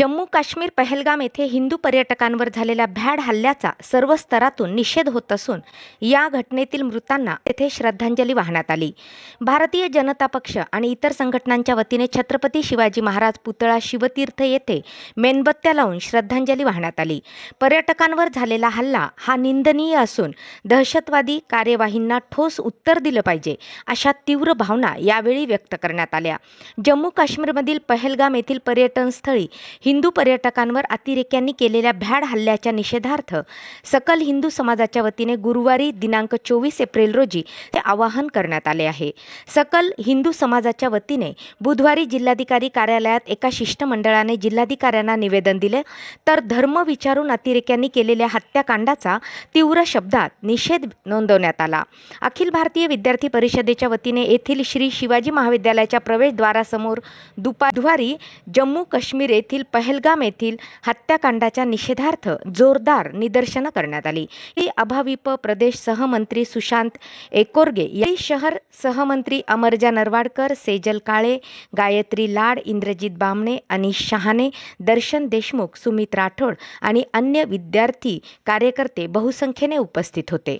जम्मू काश्मीर पहलगाम येथे हिंदू पर्यटकांवर झालेल्या भ्याड हल्ल्याचा सर्व स्तरातून निषेध होत असून या घटनेतील मृतांना येथे श्रद्धांजली वाहण्यात आली. भारतीय जनता पक्ष आणि इतर संघटनांच्या वतीने छत्रपती शिवाजी महाराज पुतळा शिवतीर्थ येथे मेणबत्त्या लावून श्रद्धांजली वाहण्यात आली. पर्यटकांवर झालेला हल्ला हा निंदनीय असून दहशतवादी कार्यवाहींना ठोस उत्तर दिलं पाहिजे अशा तीव्र भावना यावेळी व्यक्त करण्यात आल्या. जम्मू काश्मीरमधील पहलगाम येथील पर्यटनस्थळी हिंदू पर्यटकांवर अतिरेक्यांनी केलेल्या भ्याड हल्ल्याच्या निषेधार्थ सकल हिंदू समाजाच्या वतीने गुरुवारी दिनांक चोवीस एप्रिल रोजी ते आवाहन करण्यात आले आहे. सकल हिंदू समाजाच्या वतीने बुधवारी जिल्हाधिकारी कार्यालयात एका शिष्टमंडळाने जिल्हाधिकाऱ्यांना निवेदन दिले तर धर्म विचारून अतिरेक्यांनी केलेल्या हत्याकांडाचा तीव्र शब्दात निषेध नोंदवण्यात आला. अखिल भारतीय विद्यार्थी परिषदेच्या वतीने येथील श्री शिवाजी महाविद्यालयाच्या प्रवेशद्वारासमोर दुपार जम्मू काश्मीर येथील पहलगाम येथील हत्याकांडाच्या निषेधार्थ जोरदार निदर्शनं करण्यात आली. ही अभाविप प्रदेश सहमंत्री सुशांत एकोरगे या शहर सहमंत्री अमरजा नरवाडकर सेजल काळे गायत्री लाड इंद्रजित बामणे अनिश शहाणे दर्शन देशमुख सुमित राठोड आणि अन्य विद्यार्थी कार्यकर्ते बहुसंख्येने उपस्थित होते.